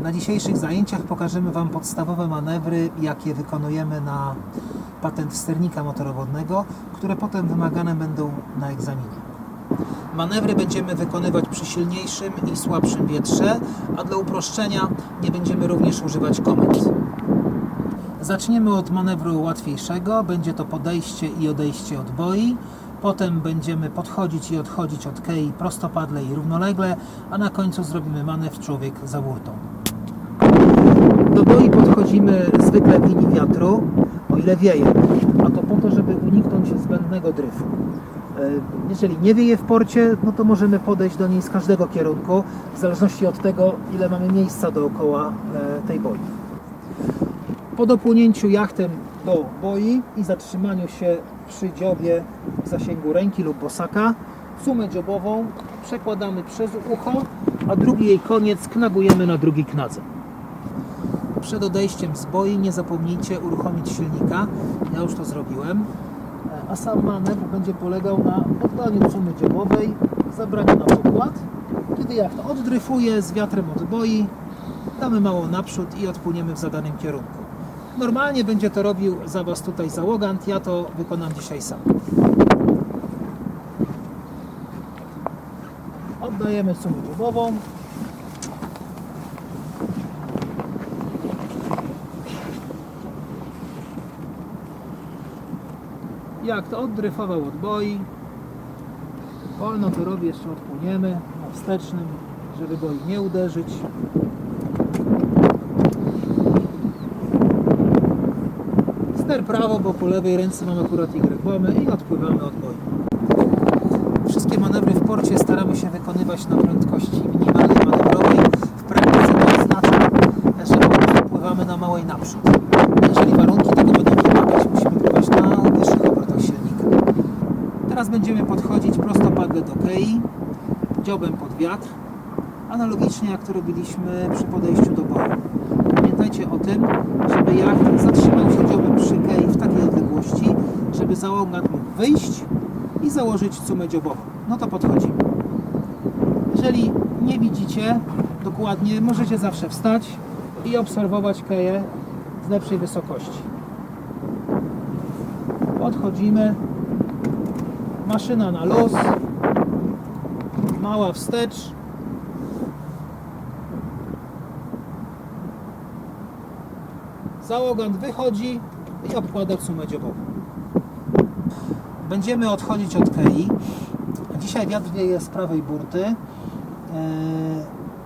Na dzisiejszych zajęciach pokażemy Wam podstawowe manewry, jakie wykonujemy na patent sternika motorowodnego, które potem wymagane będą na egzaminie. Manewry będziemy wykonywać przy silniejszym i słabszym wietrze, a dla uproszczenia nie będziemy również używać komend. Zaczniemy od manewru łatwiejszego, będzie to podejście i odejście od boi. Potem będziemy podchodzić i odchodzić od kei prostopadle i równolegle, a na końcu zrobimy manewr człowiek za burtą. Do boi podchodzimy zwykle w linii wiatru, o ile wieje, a to po to, żeby uniknąć zbędnego dryfu. E, Jeżeli nie wieje w porcie, no to możemy podejść do niej z każdego kierunku, w zależności od tego, ile mamy miejsca dookoła e, tej boi. Po dopłynięciu jachtem do boi i zatrzymaniu się przy dziobie w zasięgu ręki lub bosaka, sumę dziobową przekładamy przez ucho, a drugi jej koniec knagujemy na drugi knadze. Przed odejściem z boi nie zapomnijcie uruchomić silnika. Ja już to zrobiłem. A sam manewr będzie polegał na oddaniu sumy dziobowej, zabraniu na pokład. Kiedy jachta oddryfuje z wiatrem od boi, damy mało naprzód i odpłyniemy w zadanym kierunku. Normalnie będzie to robił za Was tutaj załogant, ja to wykonam dzisiaj sam. Oddajemy sumę dziobową. Jak to oddryfował od boi, wolno to robi, jeszcze odpłyniemy na wstecznym, żeby boi nie uderzyć. Ster prawo, bo po lewej ręce mam akurat Y-bomy i odpływamy od boi. Wszystkie manewry w porcie staramy się wykonywać na prędkości minimalnej manewrowej. W praktyce to oznacza, że po prostu pływamy na małej naprzód. Jeżeli warunki tego będą wymagać, musimy pływać na wyższych obrotach silnika. Teraz będziemy podchodzić prostopadle do kei, dziobem pod wiatr, analogicznie jak to robiliśmy przy podejściu do boju. Pamiętajcie o tym, żeby jacht zatrzymał się dziobem przy kei w takiej odległości, żeby załogant mógł wyjść i założyć sumę dziobową. No to podchodzimy. Jeżeli nie widzicie dokładnie, możecie zawsze wstać i obserwować keję z lepszej wysokości. Podchodzimy. Maszyna na luz. Mała wstecz. Załogant wychodzi i obkłada sumę dziobową. Będziemy odchodzić od kei. Dzisiaj wiatr wieje z prawej burty. e,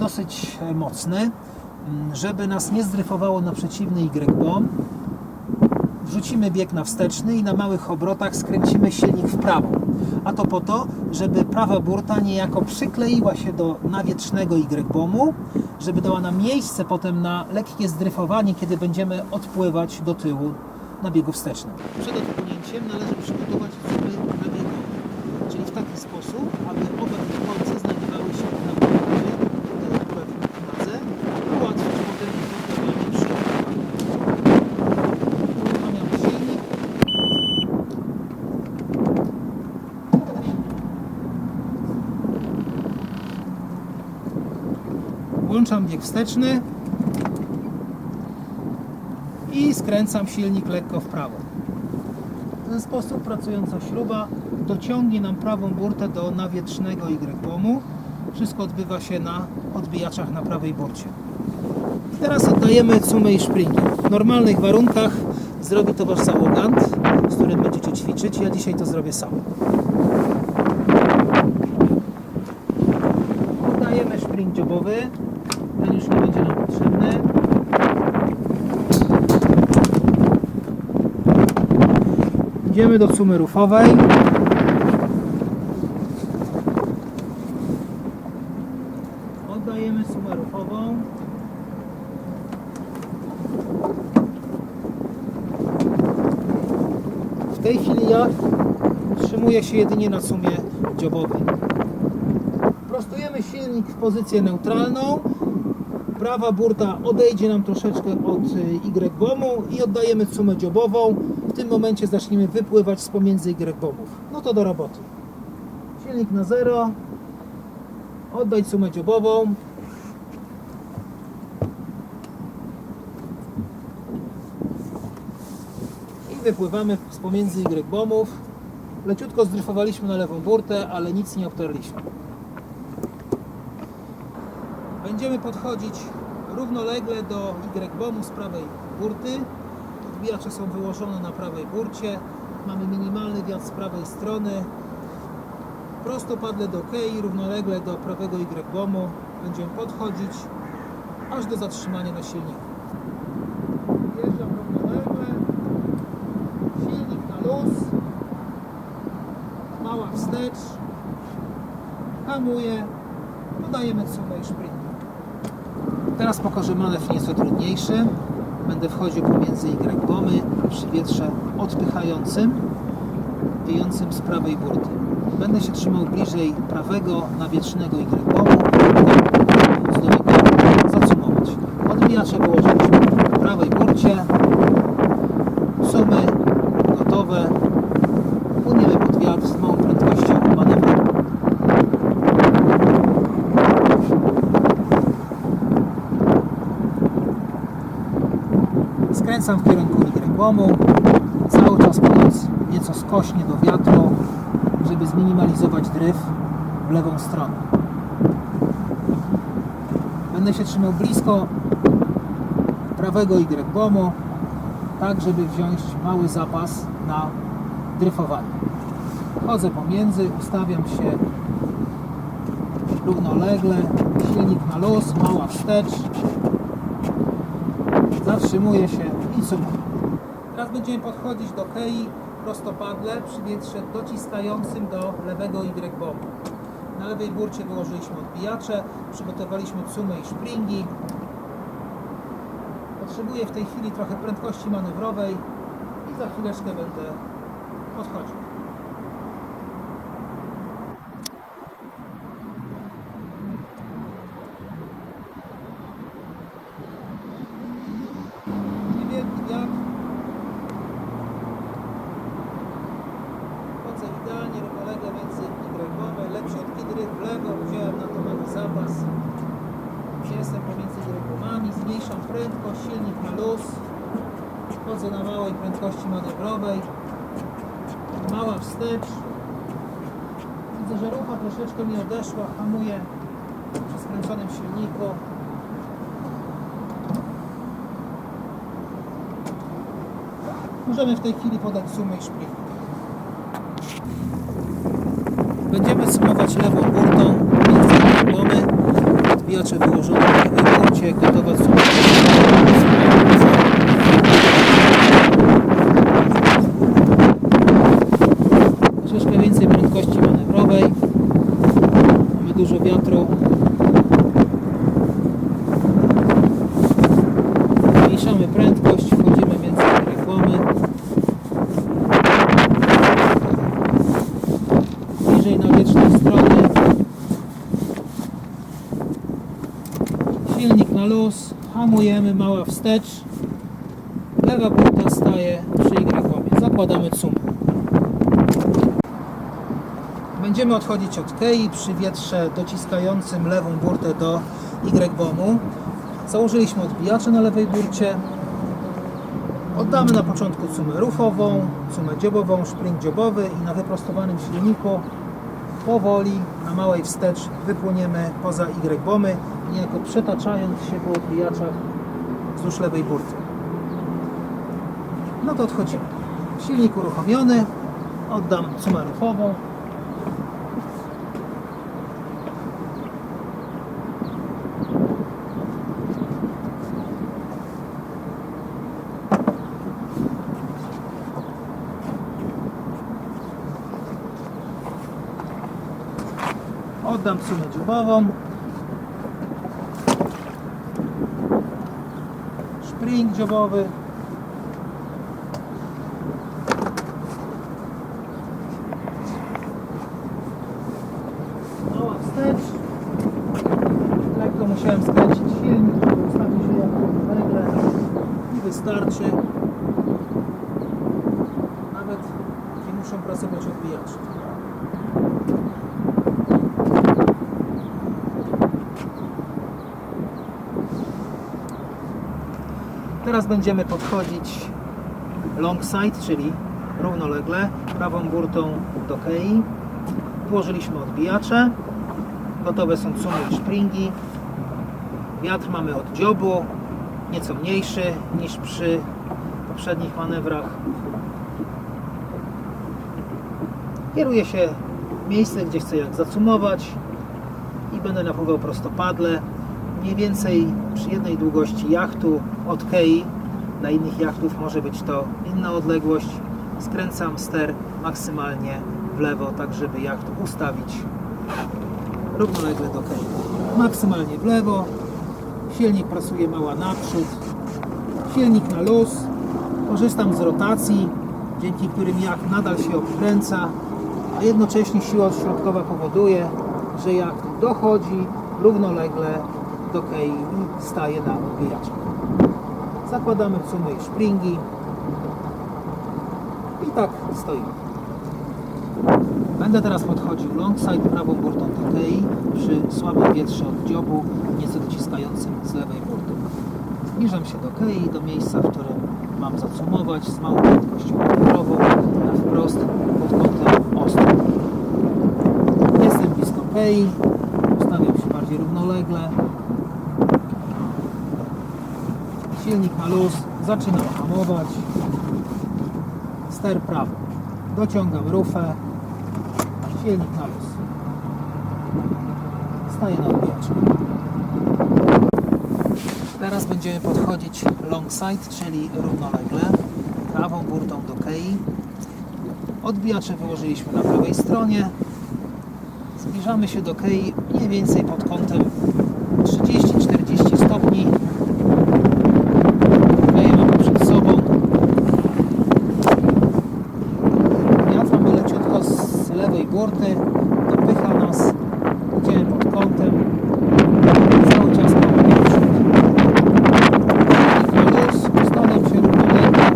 Dosyć mocny. Mm, Żeby nas nie zdryfowało na przeciwny Y-bomb, wrzucimy bieg na wsteczny i na małych obrotach skręcimy silnik w prawo. A to po to, żeby prawa burta niejako przykleiła się do nawietrznego Y-bomu, żeby dała nam miejsce potem na lekkie zdryfowanie, kiedy będziemy odpływać do tyłu na biegu wstecznym. Przed odpłynięciem należy przygotować zuby nabiegowe, czyli w taki sposób, aby oba te kolce znajdowały się na podłowie, tutaj akurat w nadze, ułatwić potem wykonanie przy Uruchamiamy silnik. Włączam bieg wsteczny i skręcam silnik lekko w prawo. W ten sposób pracująca śruba dociągnie nam prawą burtę do nawietrznego Y-bomu. Wszystko odbywa się na odbijaczach na prawej burcie. Teraz oddajemy cumę i szpringi. W normalnych warunkach zrobi to Wasz załogant, z którym będziecie ćwiczyć. Ja dzisiaj to zrobię sam. Oddajemy szpring dziobowy. Ten już nie będzie nam potrzebny. Idziemy do cumy rufowej. Oddajemy sumę rufową. W tej chwili ja utrzymuję się jedynie na sumie dziobowej. Prostujemy silnik w pozycję neutralną. Prawa burta odejdzie nam troszeczkę od y, Y-bomu i oddajemy sumę dziobową. W tym momencie zaczniemy wypływać z pomiędzy Y-bomów. No to do roboty. Silnik na zero. Oddać sumę dziobową. I wypływamy z pomiędzy Y-bomów. Leciutko zdryfowaliśmy na lewą burtę, ale nic nie obtarliśmy. Będziemy podchodzić równolegle do Y-bomu z prawej burty. Odbijacze są wyłożone na prawej burcie. Mamy minimalny wiatr z prawej strony. Prostopadle do kei, równolegle do prawego Y-bomu. Będziemy podchodzić aż do zatrzymania na silniku. Wjeżdżam równolegle. Silnik na luz. Mała wstecz. Hamuję. Dodajemy cumę i szprinter. Teraz pokażę manewr nieco trudniejszy. Będę wchodził pomiędzy Y-bomy przy wietrze odpychającym, wiejącym z prawej burty. Będę się trzymał bliżej prawego nawietrznego Y-bomu, móc do niego zacumować. Odbijacze położyliśmy na prawej burcie. Sumy gotowe. Płyniemy pod wiatr z małą prędkością manewrową. W kierunku Y-bomu, cały czas podając nieco skośnie do wiatru, żeby zminimalizować dryf w lewą stronę. Będę się trzymał blisko prawego Y-bomu, tak żeby wziąć mały zapas na dryfowanie. Chodzę pomiędzy, ustawiam się równolegle, silnik na luz, mała wstecz, zatrzymuje się Teraz będziemy podchodzić do kei prostopadle przy wietrze dociskającym do lewego Y-bomu. Na lewej burcie wyłożyliśmy odbijacze, przygotowaliśmy cumę i szpringi. Potrzebuję w tej chwili trochę prędkości manewrowej i za chwileczkę będę podchodził. Niewielki wiatr. Chodzę idealnie, równolegle między Y-bomy, leciutki dryf w lewo, wziąłem na to mały zapas. Jestem pomiędzy Y-bomami, zmniejszam prędkość, silnik na luz. Chodzę na małej prędkości manewrowej. Mała wstecz. Widzę, że rucha troszeczkę mi odeszła, hamuję przy skręconym silniku. Możemy w tej chwili podać sumę i szplik. Będziemy sumować lewą burtą między bomy. Odbijacze wyłożone na lewej burcie, gotowa suma. Troszeczkę więcej prędkości manewrowej. Mamy dużo wiatru. Zmniejszamy prędkość, wchodzimy między reklamy. Bliżej nawietrznej strony. Silnik na luz, hamujemy, mała wstecz. Lewa burta staje przy Y-bomie. Zakładamy cum. Będziemy odchodzić od kei przy wietrze dociskającym lewą burtę do Y-bomu. Założyliśmy odbijacze na lewej burcie. Oddamy na początku cumę rufową, cumę dziobową, szpring dziobowy i na wyprostowanym silniku powoli, na małej wstecz wypłyniemy poza Y-bomy, niejako przetaczając się po odbijaczach wzdłuż lewej burty. No to odchodzimy. Silnik uruchomiony, oddam rufową. Oddam sumę dziobową. Spring dziobowy. Mała wstecz. Lekko musiałem skręcić silnik, żeby ustawić się. I wystarczy. Nawet nie muszą pracować odbijacze. Teraz będziemy podchodzić long side, czyli równolegle, prawą burtą do kei. Włożyliśmy odbijacze. Gotowe są sumy i springi. Wiatr mamy od dziobu, nieco mniejszy niż przy poprzednich manewrach. Kieruję się w miejsce, gdzie chcę jak zacumować i będę napływał prostopadle. Mniej więcej przy jednej długości jachtu od kei. Dla innych jachtów może być to inna odległość. Skręcam ster maksymalnie w lewo, tak żeby jacht ustawić równolegle do kei. Maksymalnie w lewo. Silnik pracuje mała naprzód. Silnik na luz. Korzystam z rotacji, dzięki którym jacht nadal się obkręca, a jednocześnie siła środkowa powoduje, że jacht dochodzi równolegle do kei i staje na odbijaczach. Zakładamy sumy i springi i tak stoimy. Będę teraz podchodził longside prawą burtą do kei przy słabym wietrze od dziobu, nieco dociskającym z lewej burty. Zbliżam się do kei, do miejsca, w którym mam zacumować z małą prędkością manewrową na wprost pod kątem ostrym. Jestem blisko kei, ustawiam się bardziej równolegle. Silnik na luz, zaczynam hamować. Ster prawo. Dociągam rufę. Silnik na luz. Staję na odbijaczku. Teraz będziemy podchodzić longside, czyli równolegle, prawą burtą do kei. Odbijacze wyłożyliśmy na prawej stronie. Zbliżamy się do kei mniej więcej pod kątem 30-40 stopni. Keję mamy przed sobą. Wiatr mamy leciutko z lewej burty, dopycha nas. Idziemy pod kątem. Cały czas mamy naprzód. Luz, ustawiam się równolegle,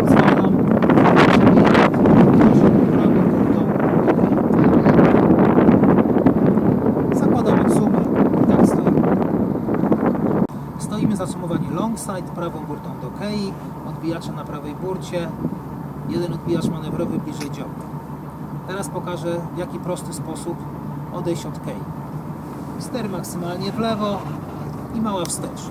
pozwalam, żeby jednak uderzył prawą burtą. Zakładamy sumy i tak stoimy. Stoimy zacumowani longside, prawą burtą do kei, odbijacze na prawej burcie, jeden odbijacz manewrowy bliżej dziobu. Teraz pokażę w jaki prosty sposób odejść od kei. Ster maksymalnie w lewo i mała wstecz.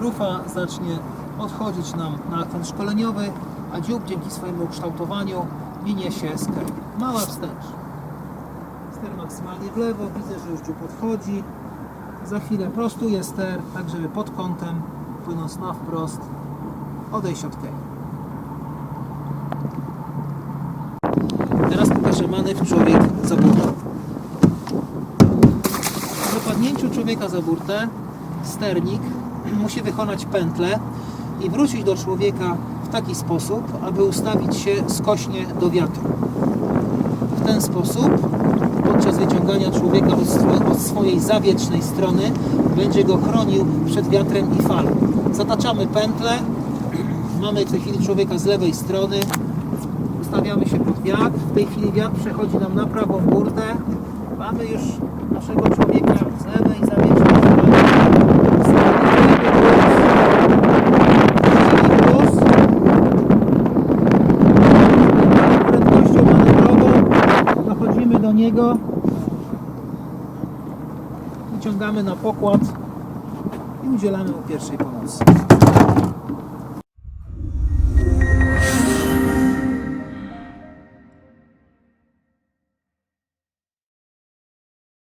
Rufa zacznie odchodzić nam na akwent szkoleniowy, a dziób dzięki swojemu ukształtowaniu minie się z kei. Mała wstecz. Ster maksymalnie w lewo, widzę, że już dziób odchodzi. Za chwilę prostuję ster, tak żeby pod kątem, płynąc na wprost, odejść od kei. Teraz pokażę manewr człowiek za burtę. Po wypadnięciu człowieka za burtę, sternik musi wykonać pętlę i wrócić do człowieka w taki sposób, aby ustawić się skośnie do wiatru. W ten sposób podczas wyciągania człowieka od, swo- od swojej zawietrznej strony będzie go chronił przed wiatrem i falą. Zataczamy pętlę, mamy w tej chwili człowieka z lewej strony, ustawiamy się pod wiatr, w tej chwili wiatr przechodzi nam na prawą burtę, mamy już naszego człowieka z lewej zawietrznej strony. Stawimy luz. Prędkością manewrową dochodzimy do niego, wyciągamy na pokład i udzielamy mu pierwszej pomocy.